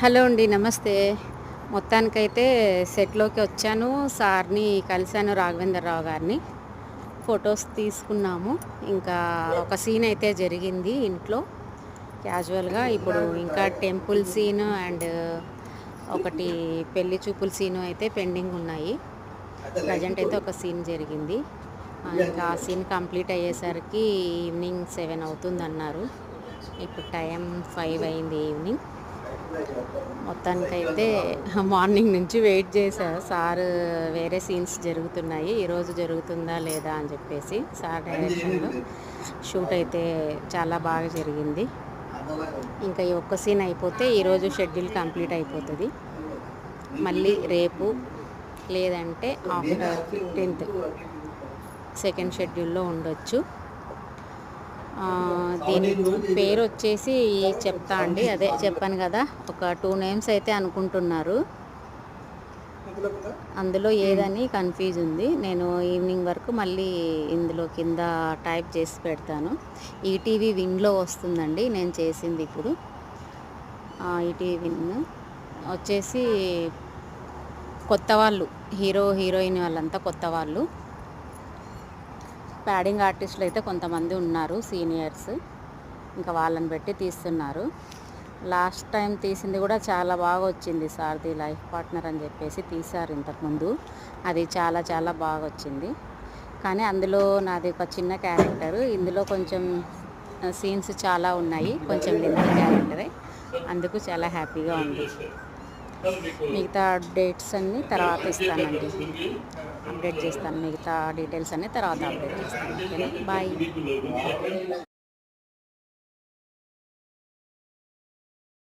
Hello అండి నమస్తే. మొత్తానికైతే సెట్లోకి వచ్చాను. సార్ని కలిశాను రాఘవేంద్రరావు గారిని. ఫొటోస్ తీసుకున్నాము. ఇంకా ఒక సీన్ అయితే జరిగింది ఇంట్లో. క్యాజువల్గా ఇప్పుడు ఇంకా టెంపుల్ సీన్ అండ్ ఒకటి పెళ్ళి చూపుల సీను అయితే పెండింగ్ ఉన్నాయి. ప్రజెంట్ అయితే ఒక సీన్ జరిగింది. ఇంకా ఆ సీన్ కంప్లీట్ అయ్యేసరికి ఈవినింగ్ సెవెన్ అవుతుంది అన్నారు ఇప్పుడు టైం ఫైవ్ అయింది ఈవినింగ్. మొత్తానికైతే మార్నింగ్ నుంచి వెయిట్ చేశా. సార్ వేరే సీన్స్ జరుగుతున్నాయి. ఈరోజు జరుగుతుందా లేదా అని చెప్పేసి సార్ డైరెక్షన్లో షూట్ అయితే చాలా బాగా జరిగింది. ఇంకా ఈ ఒక్క సీన్ అయిపోతే ఈరోజు షెడ్యూల్ కంప్లీట్ అయిపోతుంది. మళ్ళీ రేపు లేదంటే ఆఫ్టర్ ఫిఫ్టీన్త్ సెకండ్ షెడ్యూల్లో ఉండొచ్చు. దీని పేరు వచ్చేసి చెప్తా అండి. అదే చెప్పాను కదా ఒక టూ నేమ్స్ అయితే అనుకుంటున్నారు. అందులో ఏదని కన్ఫ్యూజ్ ఉంది. నేను ఈవినింగ్ వరకు మళ్ళీ ఇందులో కింద టైప్ చేసి పెడతాను. ఈటీవీ విన్లో వస్తుందండి నేను చేసింది ఇప్పుడు. ఈటీవీ విన్ వచ్చేసి కొత్త వాళ్ళు హీరో హీరోయిన్ వాళ్ళంతా కొత్త వాళ్ళు. ప్యాడింగ్ ఆర్టిస్టులు అయితే కొంతమంది ఉన్నారు సీనియర్స్. ఇంకా వాళ్ళని పెట్టి తీస్తున్నారు. లాస్ట్ టైం తీసింది కూడా చాలా బాగా వచ్చింది సార్ది లైఫ్ పార్ట్నర్ అని చెప్పేసి తీశారు ఇంతకుముందు. అది చాలా చాలా బాగా వచ్చింది. కానీ అందులో నాది ఒక చిన్న క్యారెక్టర్. ఇందులో కొంచెం సీన్స్ చాలా ఉన్నాయి. కొంచెం లెంతీ క్యారెక్టరే. అందుకు చాలా హ్యాపీగా ఉంది. మిగతా అప్డేట్స్ అన్నీ తర్వాత ఇస్తానండి. అప్డేట్ చేస్తాను. మిగతా డీటెయిల్స్ అన్నీ తర్వాత అప్డేట్ చేస్తాను. ఓకేనా? బాయ్